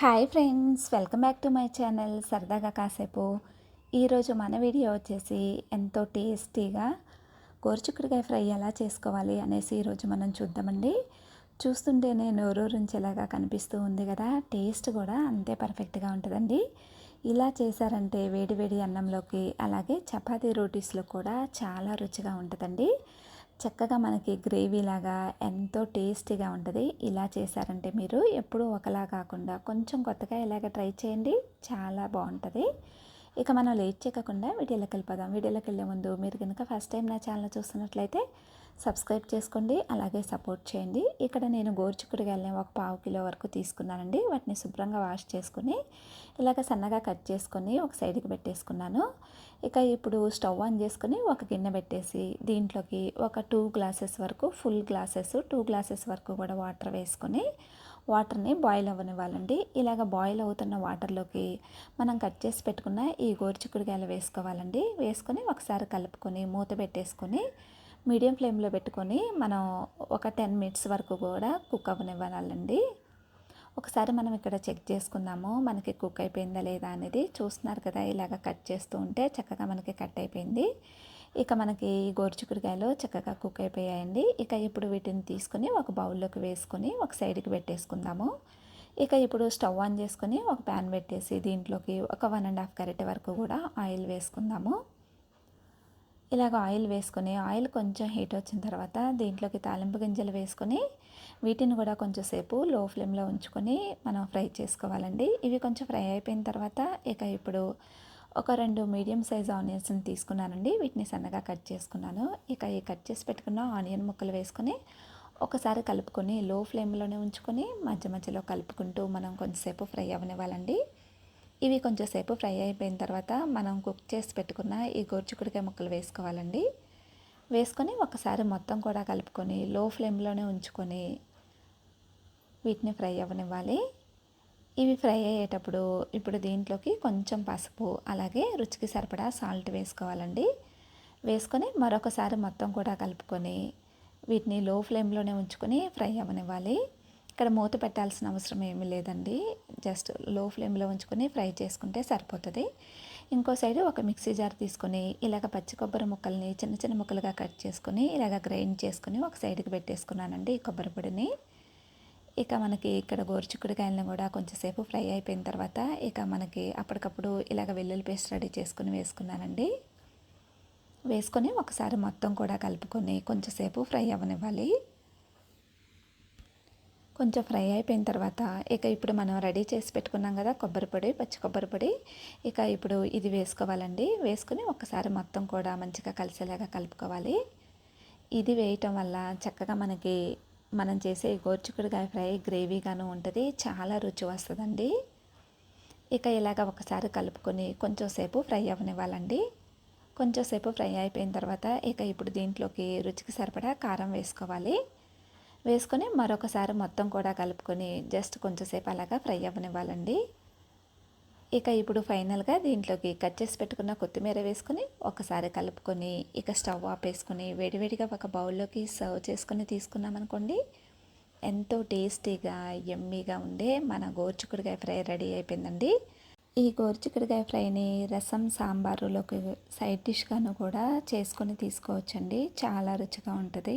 Hi friends welcome back to my channel. సరదాగా కాసేపు. ఈరోజు మన వీడియో వచ్చేసి ఎంతో టేస్టీగా గోరుచిక్కుడుకాయ ఫ్రై ఎలా చేసుకోవాలి అనేసి ఈరోజు మనం చూద్దామండి. చూస్తుంటేనే నోరూరించేలాగా కనిపిస్తూ ఉంది కదా టేస్ట్ కూడా అంతే పర్ఫెక్ట్గా ఉంటుందండి. ఇలా చేశారంటే వేడి వేడి అన్నంలోకి అలాగే చపాతీ రోటీస్లో కూడా చాలా రుచిగా ఉంటుందండి. చక్కగా మనకి గ్రేవీ లాగా ఎంతో టేస్టీగా ఉంటుంది. ఇలా చేశారంటే మీరు ఎప్పుడూ ఒకలా కాకుండా కొంచెం కొత్తగా ఇలాగ ట్రై చేయండి. చాలా బాగుంటుంది. ఇక మనం లేట్ చేయకుండా వీడియోలోకి వెళ్ళిపోదాం. వీడియోలోకి వెళ్ళే ముందు మీరు కనుక ఫస్ట్ టైం నా ఛానల్ చూస్తున్నట్లయితే సబ్స్క్రైబ్ చేసుకోండి అలాగే సపోర్ట్ చేయండి. ఇక్కడ నేను గోరుచిక్కుడుగాయలని ఒక పావు కిలో వరకు తీసుకున్నానండి. వాటిని శుభ్రంగా వాష్ చేసుకుని ఇలాగ సన్నగా కట్ చేసుకొని ఒక సైడ్కి పెట్టేసుకున్నాను. ఇక ఇప్పుడు స్టవ్ ఆన్ చేసుకొని ఒక గిన్నె పెట్టేసి దీంట్లోకి ఒక టూ గ్లాసెస్ వరకు ఫుల్ గ్లాసెస్ టూ గ్లాసెస్ వరకు కూడా వాటర్ వేసుకొని వాటర్ని బాయిల్ అవ్వనివ్వాలండి. ఇలాగ బాయిల్ అవుతున్న వాటర్లోకి మనం కట్ చేసి పెట్టుకున్న ఈ గోరుచిక్కుడుగాయలు వేసుకోవాలండి. వేసుకొని ఒకసారి కలుపుకొని మూత పెట్టేసుకొని మీడియం ఫ్లేమ్లో పెట్టుకొని మనం ఒక టెన్ మినిట్స్ వరకు కూడా కుక్ అవ్వనివ్వాలండి. ఒకసారి మనం ఇక్కడ చెక్ చేసుకుందాము మనకి కుక్ అయిపోయిందా లేదా అనేది. చూస్తున్నారు కదా ఇలాగ కట్ చేస్తూ ఉంటే చక్కగా మనకి కట్ అయిపోయింది. ఇక మనకి గోరుచిక్కుడుకాయలు చక్కగా కుక్ అయిపోయాయండి. ఇక ఇప్పుడు వీటిని తీసుకొని ఒక బౌల్లోకి వేసుకొని ఒక సైడ్కి పెట్టేసుకుందాము. ఇక ఇప్పుడు స్టవ్ ఆన్ చేసుకొని ఒక ప్యాన్ పెట్టేసి దీంట్లోకి ఒక వన్ అండ్ హాఫ్ గరిటె వరకు కూడా ఆయిల్ వేసుకుందాము. ఇలాగ ఆయిల్ వేసుకొని ఆయిల్ కొంచెం హీట్ వచ్చిన తర్వాత దీంట్లోకి తాలింపు గింజలు వేసుకొని వీటిని కూడా కొంచెం సేపు లో ఫ్లేమ్లో ఉంచుకొని మనం ఫ్రై చేసుకోవాలండి. ఇవి కొంచెం ఫ్రై అయిపోయిన తర్వాత ఇక ఇప్పుడు ఒక రెండు మీడియం సైజ్ ఆనియన్స్ని తీసుకున్నానండి. వీటిని సన్నగా కట్ చేసుకున్నాను. ఇక ఈ కట్ చేసి పెట్టుకున్న ఆనియన్ ముక్కలు వేసుకొని ఒకసారి కలుపుకొని లో ఫ్లేమ్లోనే ఉంచుకొని మధ్య మధ్యలో కలుపుకుంటూ మనం కొంచెంసేపు ఫ్రై అవ్వనివ్వాలండి. ఇవి కొంచెంసేపు ఫ్రై అయిపోయిన తర్వాత మనం కుక్ చేసి పెట్టుకున్న ఈ గోర్చుకుడికాయ ముక్కలు వేసుకోవాలండి. వేసుకొని ఒకసారి మొత్తం కూడా కలుపుకొని లో ఫ్లేమ్లోనే ఉంచుకొని వీటిని ఫ్రై అవ్వనివ్వాలి. ఇవి ఫ్రై అయ్యేటప్పుడు ఇప్పుడు దీంట్లోకి కొంచెం పసుపు అలాగే రుచికి సరిపడా సాల్ట్ వేసుకోవాలండి. వేసుకొని మరొకసారి మొత్తం కూడా కలుపుకొని వీటిని లో ఫ్లేమ్లోనే ఉంచుకొని ఫ్రై అవ్వనివ్వాలి. ఇక్కడ మూత పెట్టాల్సిన అవసరం ఏమీ లేదండి. జస్ట్లో ఫ్లేమ్లో ఉంచుకొని ఫ్రై చేసుకుంటే సరిపోతుంది. ఇంకో సైడ్ ఒక మిక్సీ జార్ తీసుకొని ఇలాగ పచ్చి కొబ్బరి ముక్కల్ని చిన్న చిన్న ముక్కలుగా కట్ చేసుకొని ఇలాగ గ్రైండ్ చేసుకుని ఒక సైడ్కి పెట్టేసుకున్నానండి ఈ కొబ్బరి పొడిని. ఇక మనకి ఇక్కడ గోరుచిక్కుడుకాయలను కూడా కొంచెంసేపు ఫ్రై అయిపోయిన తర్వాత ఇక మనకి అప్పటికప్పుడు ఇలాగ వెల్లుల్లి పేస్ట్ రెడీ చేసుకుని వేసుకున్నానండి. వేసుకొని ఒకసారి మొత్తం కూడా కలుపుకొని కొంచెంసేపు ఫ్రై అవ్వనివ్వాలి. కొంచెం ఫ్రై అయిపోయిన తర్వాత ఇక ఇప్పుడు మనం రెడీ చేసి పెట్టుకున్నాం కదా కొబ్బరి పొడి పచ్చి కొబ్బరి పొడి. ఇక ఇప్పుడు ఇది వేసుకోవాలండి. వేసుకుని ఒకసారి మొత్తం కూడా మంచిగా కలిసేలాగా కలుపుకోవాలి. ఇది వేయటం వల్ల చక్కగా మనకి మనం చేసే గోర్చుకుడుకాయ ఫ్రై గ్రేవీగాను ఉంటుంది. చాలా రుచి వస్తుందండి. ఇక ఇలాగ ఒకసారి కలుపుకొని కొంచెం సేపు ఫ్రై అవ్వనివ్వాలండి కొంచెం సేపు ఫ్రై అయిపోయిన తర్వాత ఇక ఇప్పుడు దీంట్లోకి రుచికి సరిపడా కారం వేసుకోవాలి. వేసుకొని మరొకసారి మొత్తం కూడా కలుపుకొని జస్ట్ కొంచెంసేపు అలాగా ఫ్రై అవ్వనివ్వాలండి. ఇక ఇప్పుడు ఫైనల్గా దీంట్లోకి కట్ చేసి పెట్టుకున్న కొత్తిమీర వేసుకొని ఒకసారి కలుపుకొని ఇక స్టవ్ ఆపేసుకొని వేడివేడిగా ఒక బౌల్లోకి సర్వ్ చేసుకొని తీసుకున్నామనుకోండి ఎంతో టేస్టీగా ఎమ్మీగా ఉండే మన గోర్చుకుడికాయ ఫ్రై రెడీ అయిపోయిందండి. ఈ గోర్చుకుడికాయ ఫ్రైని రసం సాంబారులోకి సైడ్ డిష్గాను కూడా చేసుకొని తీసుకోవచ్చండి. చాలా రుచిగా ఉంటుంది.